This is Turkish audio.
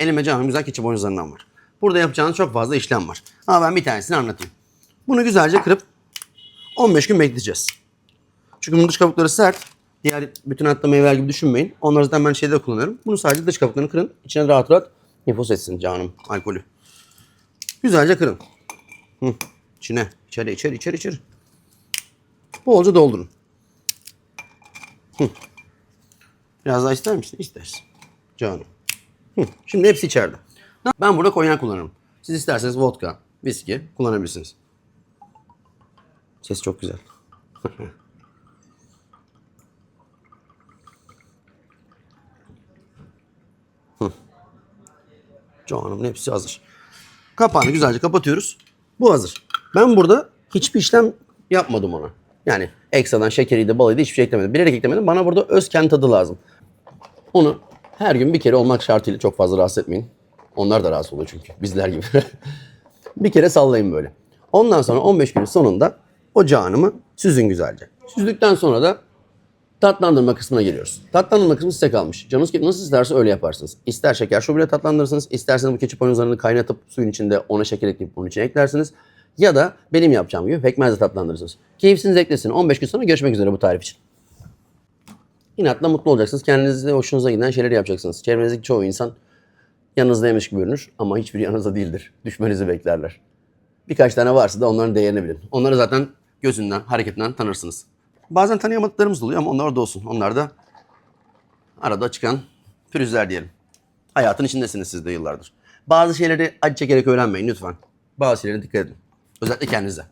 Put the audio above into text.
Elime canım güzel keçi boynuzlarından var. Burada yapacağınız çok fazla işlem var. Ama ben bir tanesini anlatayım. Bunu güzelce kırıp 15 gün bekleyeceğiz. Çünkü bunun dış kabukları sert. Diğer bütün hatta meyveler gibi düşünmeyin. Onları zaten ben şeyde kullanıyorum. Bunu sadece dış kabuklarını kırın. İçine rahat rahat nüfus etsin canım alkolü. Güzelce kırın. Hı. İçine. içeri içeri içeri içeri. Bolca doldurun. Hı. Biraz daha ister misin? İstersin. Canım. Şimdi hepsi içeride. Ben burada konyak kullanırım. Siz isterseniz vodka, viski kullanabilirsiniz. Ses çok güzel. Hı. Canım hepsi hazır. Kapağını güzelce kapatıyoruz. Bu hazır. Ben burada hiçbir işlem yapmadım ona. Yani ekstradan şekeriydi, balıydı hiçbir şey eklemedim. Bilerek eklemedim. Bana burada özken tadı lazım. Onu her gün bir kere olmak şartıyla çok fazla rahatsız etmeyin. Onlar da rahatsız oluyor çünkü bizler gibi. bir kere sallayın böyle. Ondan sonra 15 günün sonunda o canımı süzün güzelce. Süzdükten sonra da tatlandırma kısmına geliyoruz. Tatlandırma kısmı size kalmış. Canınız nasıl isterse öyle yaparsınız. İster şeker şubuyla tatlandırırsınız, isterseniz bu keçi boynuzlarını kaynatıp suyun içinde ona şeker ekleyip bunun içine eklersiniz. Ya da benim yapacağım gibi pekmezle tatlandırırsınız. Keyfiniz eklesin. 15 gün sonra görüşmek üzere bu tarif için. İnatla mutlu olacaksınız. Kendinizde hoşunuza giden şeyleri yapacaksınız. Çevrenizdeki çoğu insan yanınızdaymış gibi görünür ama hiçbiri yanınızda değildir. Düşmenizi beklerler. Birkaç tane varsa da onların değerini bilin. Onları zaten gözünden, hareketinden tanırsınız. Bazen tanıyamadıklarımız da oluyor ama onlar orada olsun. Onlar da arada çıkan pürüzler diyelim. Hayatın içindesiniz siz de yıllardır. Bazı şeyleri acı çekerek öğrenmeyin lütfen. Bazı şeylere dikkat edin. Özellikle kendinize.